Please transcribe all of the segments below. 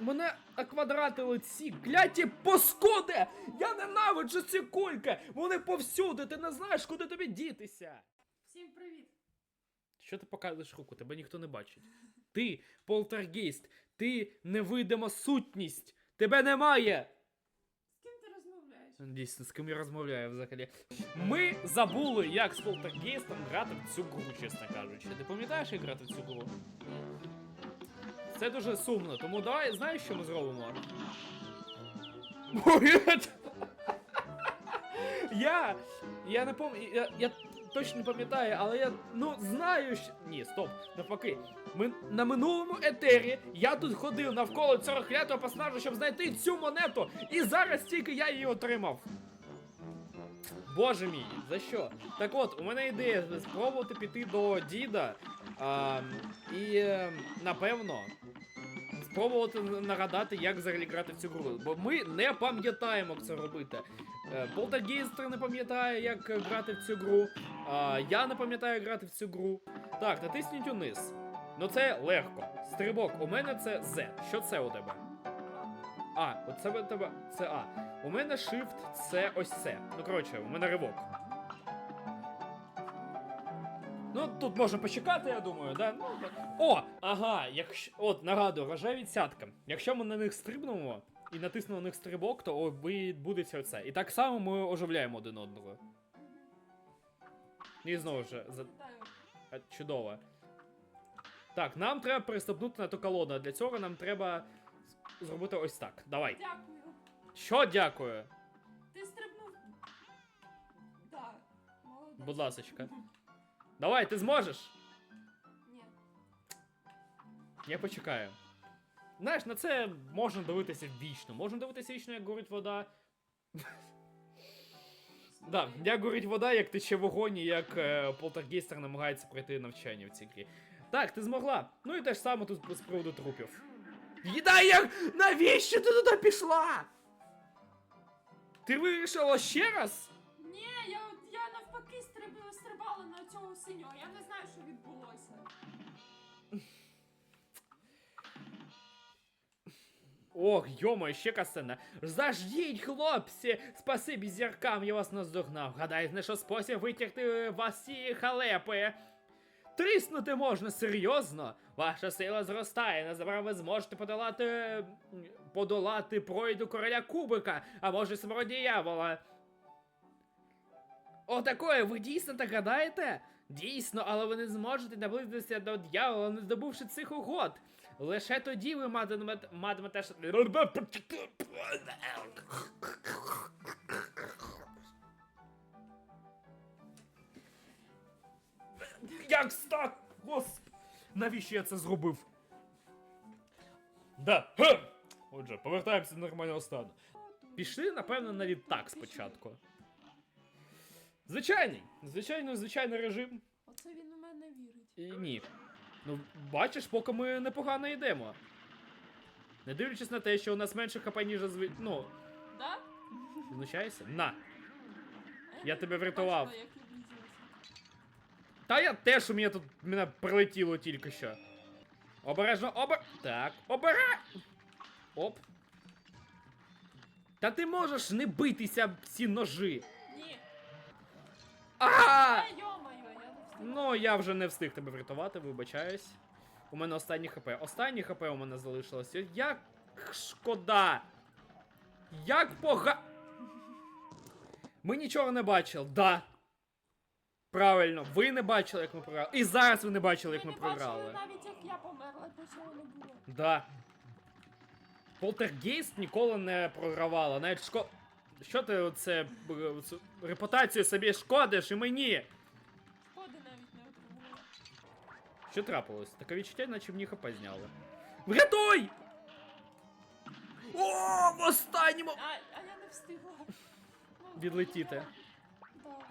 Мене оквадратили ці кляті паскуди! Я ненавиджу ці кульки! Вони повсюди, ти не знаєш, куди тобі дітися! Всім привіт! Що ти показуєш руку? Тебе ніхто не бачить. Ти полтергейст, ти невидима сутність! Тебе немає! З ким ти розмовляєш? Дійсно, з ким я розмовляю взагалі. Ми забули, як з полтергейстом грати в цю гру, чесно кажучи. Ти пам'ятаєш, як грати в цю гру? Це дуже сумно, тому давай, знаєш, що ми зробимо? Я. Я не пам'ятаю. Я, я точно не пам'ятаю, але я ну знаю, що. Ні, стоп, навпаки. Ми на минулому етері я тут ходив навколо цього клятого персонажа, щоб знайти цю монету, і зараз тільки я її отримав. Боже мій, за що? Так от, у мене ідея спробувати піти до діда а, і е, напевно спробувати нагадати, як взагалі грати в цю гру. Бо ми не пам'ятаємо, як це робити. Е, Полтергейстер не пам'ятає, як е, грати в цю гру. Я не пам'ятаю, як грати в цю гру. Так, натисніть униз. Ну це легко. Стрибок, у мене це Z. Що це у тебе? А, оце у тебе це А. У мене Shift це ось це. Ну коротше, у мене ривок. Ну, тут можна почекати, я думаю, да? Ну, так. О! Ага, якщо. От, нагадую, рожеві цятка. Якщо ми на них стрибнемо і натиснемо на них стрибок, то відбудеться оце. І так само ми оживляємо один одного. І знову ж, за... Чудово. Так, нам треба переступнути на ту колоду, а для цього нам треба зробити ось так. Давай. Дякую. Що дякую? Ти стрибнув. Так. Молодець. Будь ласочка. Давай, ти зможеш? Ні. Я почекаю. Знаєш, на це можна дивитися вічно. Можна дивитися вічно, як горить вода. Да, як горить вода, як тече вогонь, і як е, полтергейстер намагається пройти навчання в цій грі. Так, ти змогла. Ну і те ж саме тут з приводу трупів. Їда як! Навіщо ти туди пішла? Ти вирішила ще раз? На. Я не знаю, що відбулося. Ох, йомо, ще касцена. Заждіть, хлопці! Спасибі зіркам, я вас наздогнав. Гадаю, знайшов спосіб витягти вас з цієї халепи. Тріснути можна серйозно. Ваша сила зростає. Незабаром ви зможете подолати. подолати пройду короля Кубика, а може самого диявола. Отакое, ви дійсно так гадаєте? Дійсно, але ви не зможете наблизитися до дьявола, не здобувши цих угод. Лише тоді ви матимете матимете Як стак? Госп... Навіщо я це зробив? Да. Отже, повертаємося до нормального стану. Пішли, напевно, на літак спочатку. Звичайний. Звичайно, звичайний режим. Оце він у мене вірить. І ні. Ну, бачиш, поки ми непогано йдемо. Не дивлячись на те, що у нас менше хп, ніж зв... Ну, Да? знущаєшся? На. Я тебе врятував. бачила, як. Та я теж у мене тут мене прилетіло тільки що. Обережно, обер... Так, обера... Оп. Та ти можеш не битися ці ножи. А! Е, йо-моє, я не встигла. Ну, я вже не встиг тебе врятувати, вибачаюсь. У мене останні хп. Останні хп у мене залишилося. Як шкода. Як пога. Ми нічого не бачили, да. Правильно, ви не бачили, як ми програли. І зараз ви не бачили, як Ви ми не бачили програли. навіть, як я померла, то цього не було. Да. Полтергейст ніколи не програвала. Навіть шко. Що ти оце б- репутацію собі шкодиш і мені? Шкоди навіть не отримала. Що трапилось? Таке відчуття, наче мені хп зняли. Врятуй! О, в останньому! А, а я не встигла. Ну, Відлетіти. Так.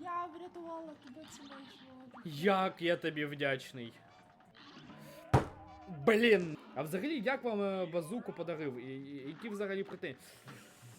Я врятувала тебе ціною жодом. Як я тобі вдячний. Блін. А взагалі, як вам е, базуку подарив? І, і- які взагалі претензії?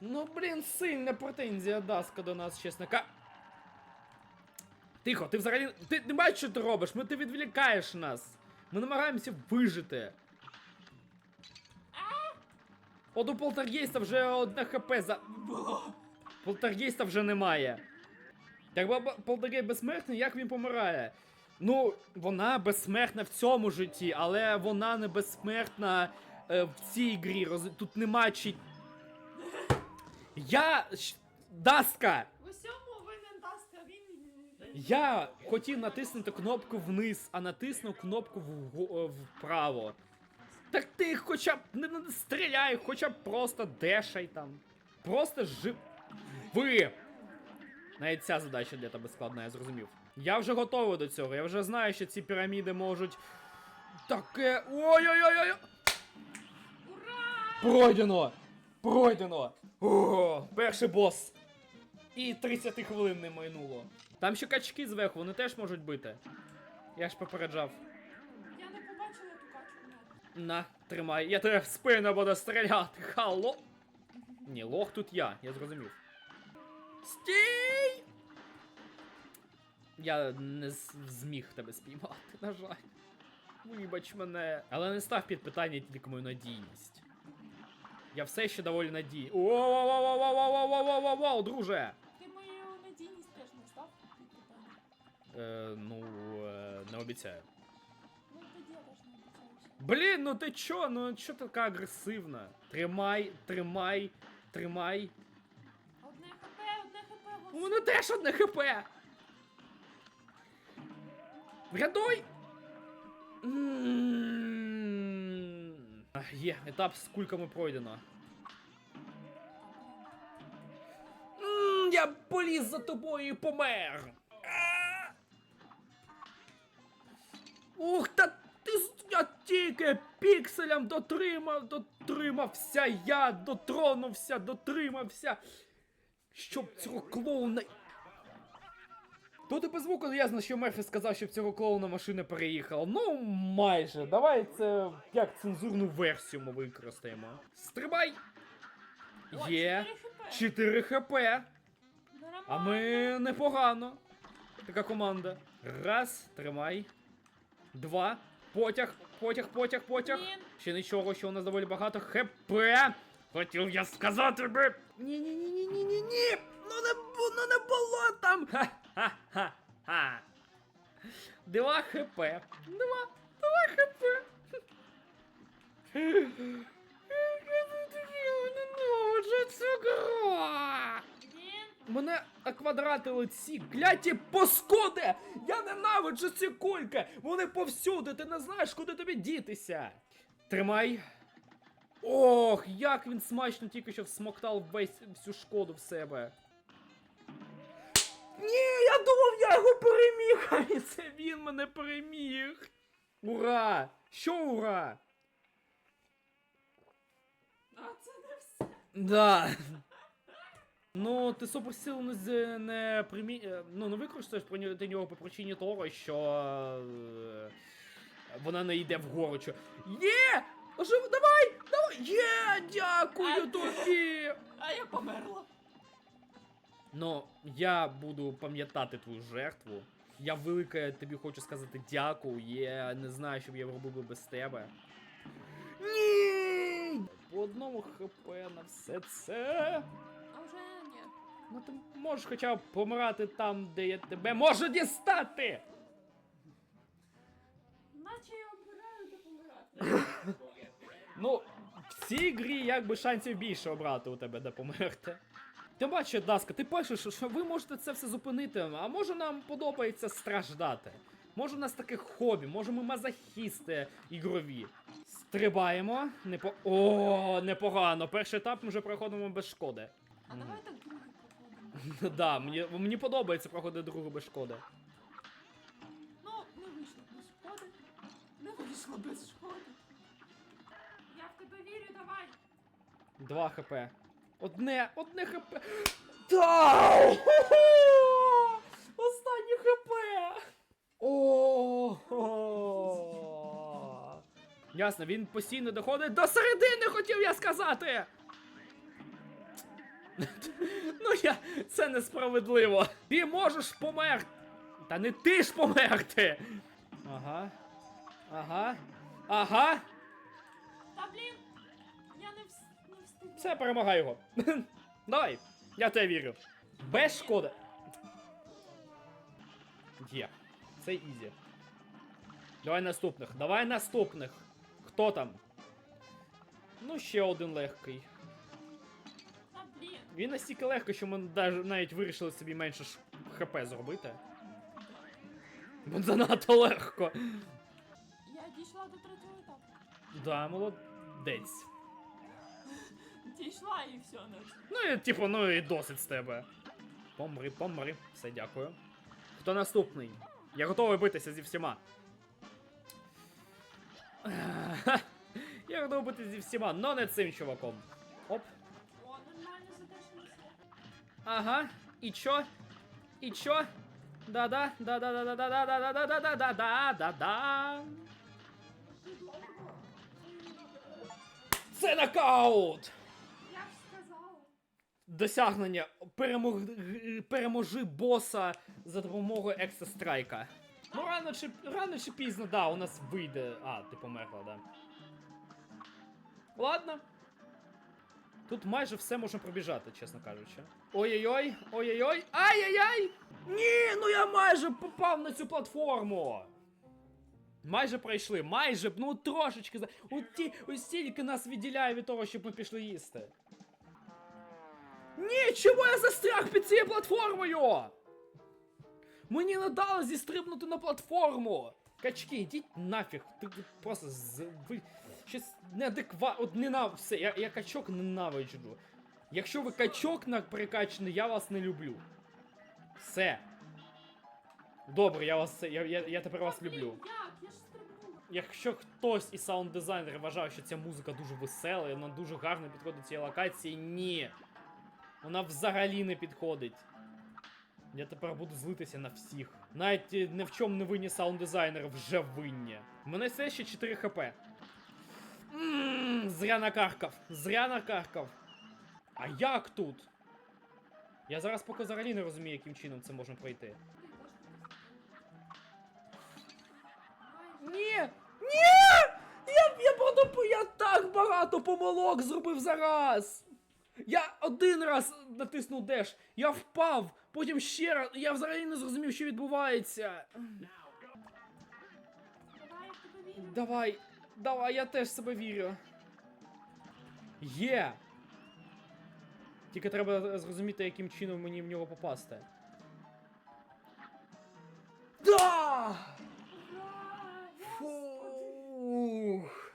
Ну, блін, сильна претензія Даска до нас, чесно ка. Тихо, ти взагалі. Ти не бачиш, що ти робиш? Ми ти відволікаєш нас. Ми намагаємося вижити. От у полтергейста вже одне хп за. Полтергейста вже немає. Так полтергейст безсмертний, як він помирає? Ну, вона безсмертна в цьому житті, але вона не безсмертна е, в цій грі. Роз... Тут нема чи. Я. щ- Даска! В усьому винен Даска, він... Я хотів натиснути кнопку вниз, а натиснув кнопку вго- е, вправо. Так ти хоча б не, не стріляй, хоча б просто дешай там. Просто жив. Ви! Навіть ця задача для тебе складна, я зрозумів. Я вже готовий до цього, я вже знаю, що ці піраміди можуть. Таке. Ой-ой-ой-ой! Ура! Пройдено! Пройдено! О, перший бос! І 30 хвилин не майнуло. Там ще качки зверху, вони теж можуть бити. Я ж попереджав. Я не побачила ту качку. На, тримай, я тебе в спину буду стріляти. Халло. Ні, лох тут я, я зрозумів. Стій! Я не зміг тебе спіймати, на жаль. Вибач мене. Але не став під питання тільки мою надійність. Я все ще доволі надій. Воу-воу-воу-воу-воу-воу-воу-воу, друже! Ти мою надійність теж не став під питання. Е, ну, е, не обіцяю. Ну тоді я теж не обіцяюся. Блін, ну ти чо? Ну чо така агресивна? Тримай, тримай, тримай. Одне хп, одне хп, У господи. мене теж одне хп. Врядуй! М. А, Є, етап з кульками пройдено. Я поліз за тобою і помер. Ух, та ти я тільки пікселям дотримав, дотримався, я дотронувся, дотримався. Щоб цього клоуна. Тут по звуку ясно, що Мерфі сказав, щоб цього клоуна машина переїхала. Ну, майже. Давай це як цензурну версію ми використаємо. Стрибай! Є 4 хп. 4 хп. Нормально. А ми непогано. Така команда. Раз, тримай. Два. Потяг, потяг, потяг, потяг. Ще нічого, що у нас доволі багато хп. Хотів я сказати би. Ні, ні, ні, ні, ні, ні, ні. Ну не ну не було там. Ха-ха-ха. Два хп. Два. Два хп. Мене оквадратили ці кляті паскуди! Я ненавиджу ці кульки! Вони повсюди, ти не знаєш, куди тобі дітися. Тримай. Ох, як він смачно тільки що всмоктав весь всю шкоду в себе. Ні, я думав, я його переміг, а і це він мене переміг. Ура! Що ура? А це не все. Да. Ну, ти суперсилу не, не примі... е, Ну, не використаєш проти нього по причині того, що е, вона не йде вгору. Чи... Є! Ожив... Давай! Давай! Є! Дякую А- тобі! А я померла. Ну, я буду пам'ятати твою жертву. Я велике тобі хочу сказати дякую. Я не знаю, що б я робив би без тебе. Ні! По одному хп на все це. А вже ні. Ну ти можеш хоча б помирати там, де я тебе можу дістати! Наче я обираю де помирати. Ну, в цій грі якби шансів більше обрати у тебе, де померти. Ти бачиш, Даска, ти пишеш, що ви можете це все зупинити, а може нам подобається страждати. Може у нас таке хобі, може ми мазохісти ігрові. Стрибаємо. Непо... О, непогано. Перший етап ми вже проходимо без шкоди. А давай так другий проходимо. Да, мені, мені подобається проходити другу без шкоди. Ну, не вийшло без шкоди. Не вийшло без шкоди. Я в тебе вірю, давай. Два хп. Одне, одне хп. Да! Останнє хп. О! Ясно, він постійно доходить до середини, хотів я сказати. Ну я. Це несправедливо. Ти можеш померти. Та не ти ж померти. Ага. Ага. Ага. Та блін. Все, перемагай його. Давай, я тебе вірю. Без шкоди. Є. Це ізі. Давай наступних. Давай наступних. Хто там? Ну, ще один легкий. Він настільки легко, що ми навіть вирішили собі менше хп зробити. Бо занадто легко. Я дійшла до третього етапу. Да, молодець. Дійшла і все. Ну і типу, ну і досить з тебе. Помри, помри. Все, дякую. Хто наступний? Я готовий битися зі всіма. Я готовий битися зі всіма, но не цим чуваком. Оп. О, нормально задешнився. Ага. І чо? І чо? Да-да, да-да-да-да-да-да-да-да-да-да-да-да. Це нокаут! Досягнення перемог... переможи боса за допомогою екстра страйка. Ну рано чи рано чи пізно, да, у нас вийде. А, ти померла, да. Ладно. Тут майже все можна пробіжати, чесно кажучи. Ой-ой-ой, ой-ой-ой, ай-яй-яй! Ні, ну я майже попав на цю платформу. Майже пройшли, майже, ну трошечки. От ось стільки нас відділяє від того, щоб ми пішли їсти. Ні, чому я застряг під цією платформою? Мені не дали зістрибнути на платформу. Качки, йдіть нафіг. Ти просто з... ви щось неадекват. От ненав... Все, я, я качок ненавиджу. Якщо ви качок на прикачаний, я вас не люблю. Все. Добре, я вас. Я, я, я тепер вас люблю. Якщо хтось із саунд-дизайнерів вважав, що ця музика дуже весела, і вона дуже гарно підходить цій локації, ні. Вона взагалі не підходить. Я тепер буду злитися на всіх. Навіть е, не в чому не винні саунд-дизайнери вже винні. Мене все ще 4 хп. Ммм, зря накаркав. Зря накаркав. А як тут? Я зараз поки взагалі не розумію, яким чином це можна пройти. Ні! Ні! Я, я, я так багато помилок зробив зараз! Я один раз натиснув деш, я впав, потім ще раз, я взагалі не зрозумів, що відбувається. Давай, давай, я теж себе вірю. Є! Тільки треба зрозуміти, яким чином мені в нього попасти. Да! Фух.